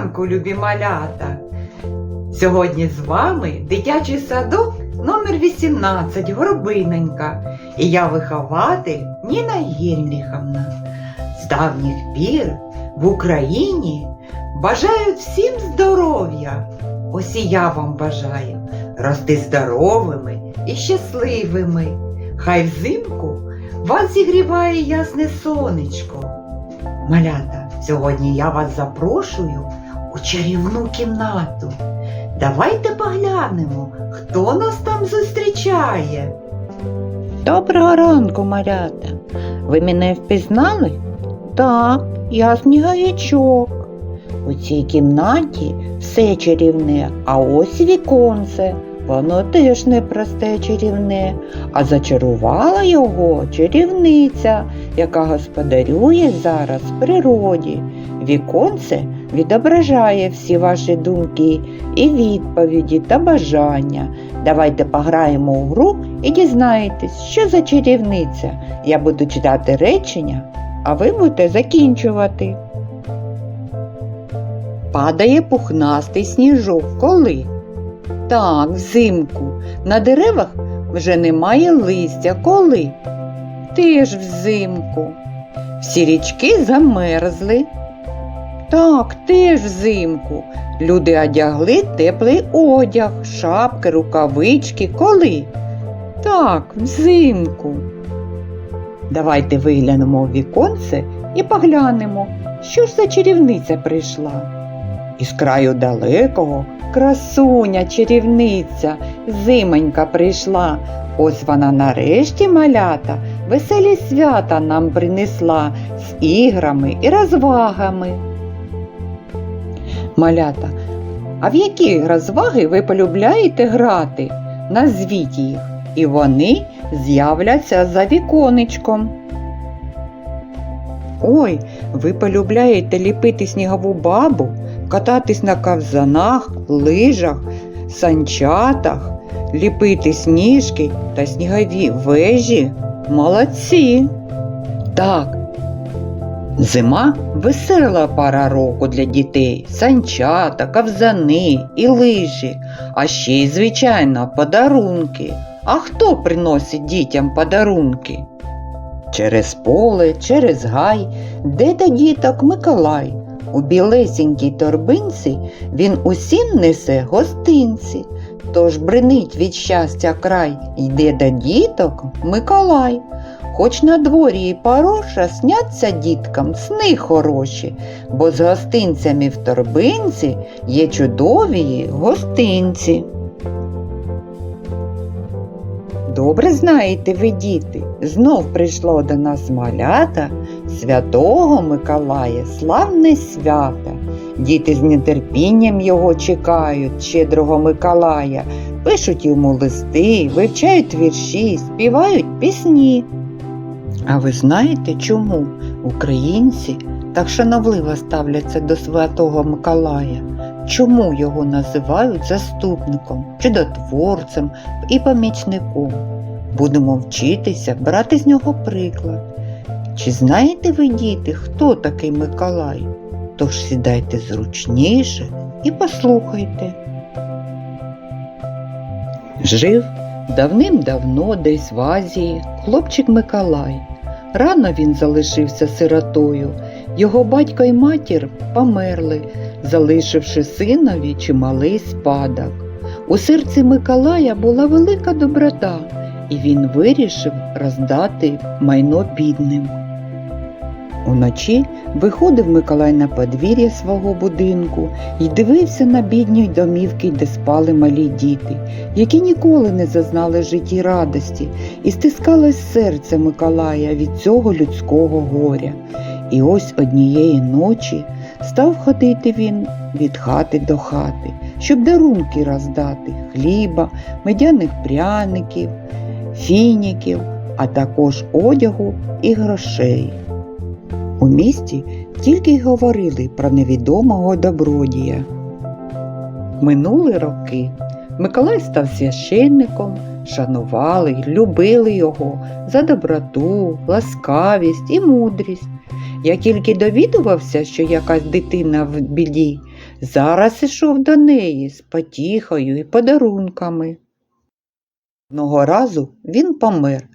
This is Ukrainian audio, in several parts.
ранку, любі малята! Сьогодні з вами дитячий садок номер 18 Горобиненька і я вихователь Ніна Єльніховна. З давніх пір в Україні бажають всім здоров'я. Ось і я вам бажаю рости здоровими і щасливими. Хай взимку вас зігріває ясне сонечко. Малята, сьогодні я вас запрошую у чарівну кімнату. Давайте поглянемо, хто нас там зустрічає. Доброго ранку, малята. Ви мене впізнали? Так, я сніговичок. У цій кімнаті все чарівне, а ось віконце. Воно теж не просте чарівне, а зачарувала його чарівниця, яка господарює зараз в природі. Віконце відображає всі ваші думки і відповіді та бажання. Давайте пограємо у гру і дізнаєтесь, що за чарівниця. Я буду читати речення, а ви будете закінчувати. Падає пухнастий сніжок. Коли? Так, взимку. На деревах вже немає листя. Коли? Теж взимку. Всі річки замерзли. Так, теж взимку. Люди одягли теплий одяг, шапки, рукавички. Коли? Так, взимку. Давайте виглянемо в віконце і поглянемо, що ж за чарівниця прийшла. Із краю далекого красуня чарівниця, зимонька прийшла. Ось вона нарешті малята, веселі свята нам принесла з іграми і розвагами. Малята, а в які розваги ви полюбляєте грати? Назвіть їх, і вони з'являться за віконечком. Ой, ви полюбляєте ліпити снігову бабу, кататись на ковзанах, лижах, санчатах, ліпити сніжки та снігові вежі. Молодці! Так, Зима весела пора року для дітей, санчата, ковзани і лижі, а ще й, звичайно, подарунки. А хто приносить дітям подарунки? Через поле, через гай, де до діток Миколай. У білесенькій торбинці він усім несе гостинці. Тож бринить від щастя край, йде до діток Миколай. Хоч на дворі і пороша сняться діткам сни хороші, бо з гостинцями в торбинці є чудові гостинці. Добре знаєте ви, діти, знов прийшло до нас малята святого Миколая, славне свято. Діти з нетерпінням його чекають, щедрого Миколая, пишуть йому листи, вивчають вірші, співають пісні. А ви знаєте, чому українці так шановливо ставляться до Святого Миколая? Чому його називають заступником, чудотворцем і помічником? Будемо вчитися брати з нього приклад. Чи знаєте ви, діти, хто такий Миколай? Тож сідайте зручніше і послухайте. Жив давним-давно десь в Азії хлопчик Миколай. Рано він залишився сиротою. Його батько й матір померли, залишивши синові чималий спадок. У серці Миколая була велика доброта, і він вирішив роздати майно бідним. Уночі виходив Миколай на подвір'я свого будинку і дивився на бідні домівки, де спали малі діти, які ніколи не зазнали житті радості, і стискалось серце Миколая від цього людського горя. І ось однієї ночі став ходити він від хати до хати, щоб дарунки роздати хліба, медяних пряників, фініків, а також одягу і грошей. У місті тільки й говорили про невідомого добродія. Минули роки. Миколай став священником, шанували й любили його за доброту, ласкавість і мудрість. Я тільки довідувався, що якась дитина в біді, зараз ішов до неї з потіхою і подарунками. Одного разу він помер.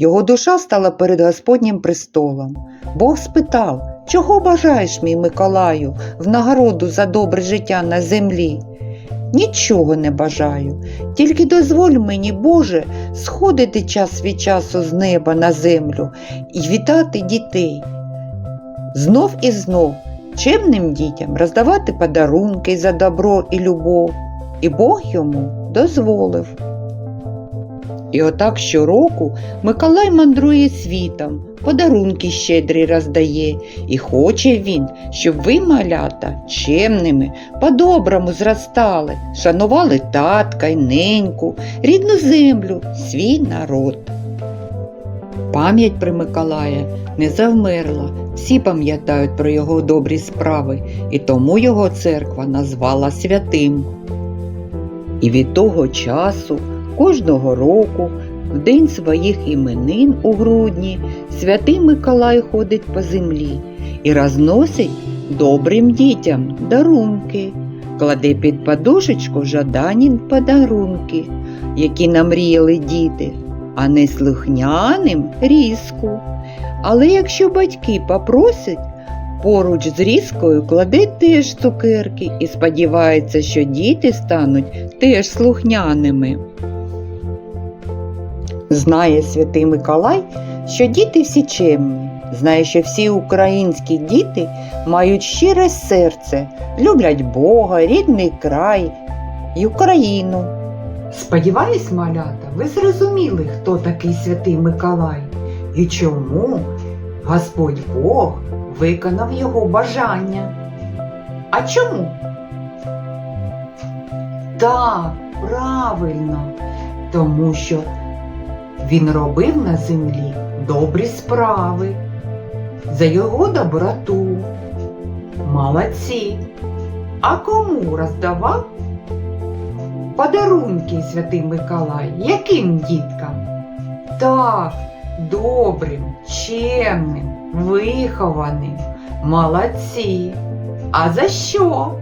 Його душа стала перед Господнім престолом. Бог спитав, чого бажаєш, мій Миколаю, в нагороду за добре життя на землі? Нічого не бажаю, тільки дозволь мені, Боже, сходити час від часу з неба на землю і вітати дітей. Знов і знов чемним дітям роздавати подарунки за добро і любов, і Бог йому дозволив. І отак щороку Миколай мандрує світом, подарунки щедрі роздає, і хоче він, щоб ви, малята, чемними, по-доброму зростали, шанували татка й неньку, рідну землю, свій народ. Пам'ять про Миколая не завмерла, всі пам'ятають про його добрі справи, і тому його церква назвала святим. І від того часу кожного року, в день своїх іменин у грудні, святий Миколай ходить по землі і розносить добрим дітям дарунки, кладе під подушечку жадані подарунки, які намріяли діти, а не слухняним різку. Але якщо батьки попросять, поруч з різкою кладе теж цукерки і сподівається, що діти стануть теж слухняними. Знає святий Миколай, що діти всі чемні, знає, що всі українські діти мають щире серце, люблять Бога, рідний край і Україну. Сподіваюсь, малята, ви зрозуміли, хто такий святий Миколай і чому Господь Бог виконав його бажання. А чому? Так, правильно, тому що він робив на землі добрі справи за його доброту. Молодці. А кому роздавав подарунки святий Миколай? Яким діткам? Так, добрим, чемним, вихованим. Молодці. А за що?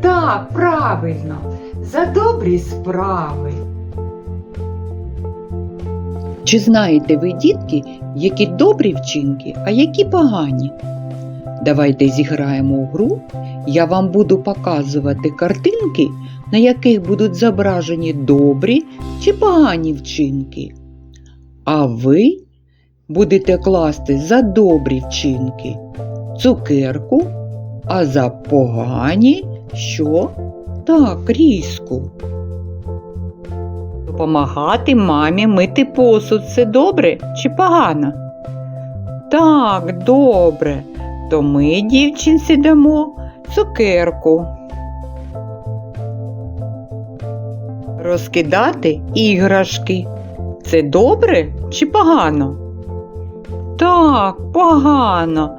Так, правильно, за добрі справи. Чи знаєте ви, дітки, які добрі вчинки, а які погані? Давайте зіграємо у гру. Я вам буду показувати картинки, на яких будуть зображені добрі чи погані вчинки. А ви будете класти за добрі вчинки цукерку, а за погані що? Так, різку. Допомагати мамі мити посуд це добре чи погано? Так, добре. То ми, дівчинці, дамо цукерку. Розкидати іграшки. Це добре чи погано? Так, погано.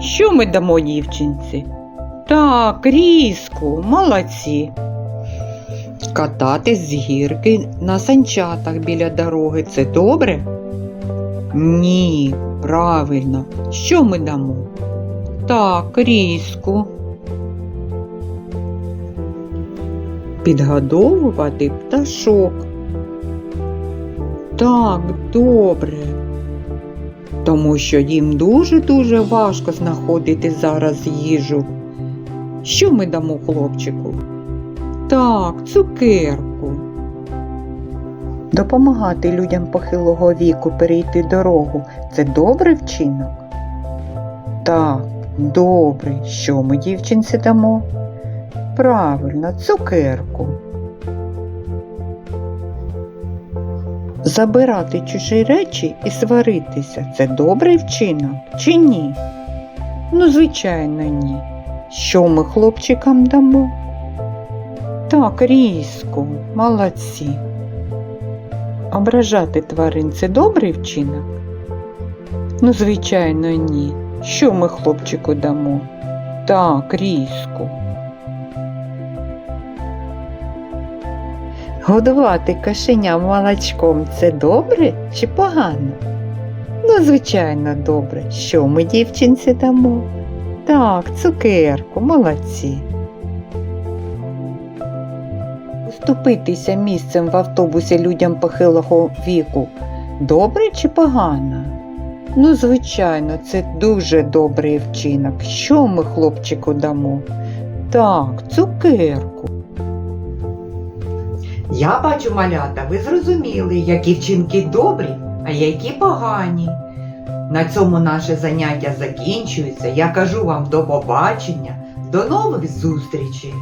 Що ми дамо дівчинці? Так, різку, молодці. Кататись з гірки на санчатах біля дороги це добре? Ні, правильно. Що ми дамо? Так, різку. Підгодовувати пташок. Так, добре. Тому що їм дуже-дуже важко знаходити зараз їжу. Що ми дамо хлопчику? Так, цукерку. Допомагати людям похилого віку перейти дорогу це добрий вчинок? Так, добре. Що ми дівчинці дамо? Правильно, цукерку. Забирати чужі речі і сваритися це добрий вчинок чи ні? Ну, звичайно, ні. Що ми хлопчикам дамо? Так, різку, молодці. Ображати тварин це добрий вчинок? Ну, звичайно, ні. Що ми хлопчику дамо? Так, різку. Годувати кошеня молочком це добре чи погано? Ну, звичайно, добре. Що ми дівчинці дамо? Так, цукерку, молодці. Уступитися місцем в автобусі людям похилого віку добре чи погано? Ну, звичайно, це дуже добрий вчинок. Що ми хлопчику дамо? Так, цукерку. Я бачу, малята, ви зрозуміли, які вчинки добрі, а які погані. На цьому наше заняття закінчується. Я кажу вам до побачення, до нових зустрічей.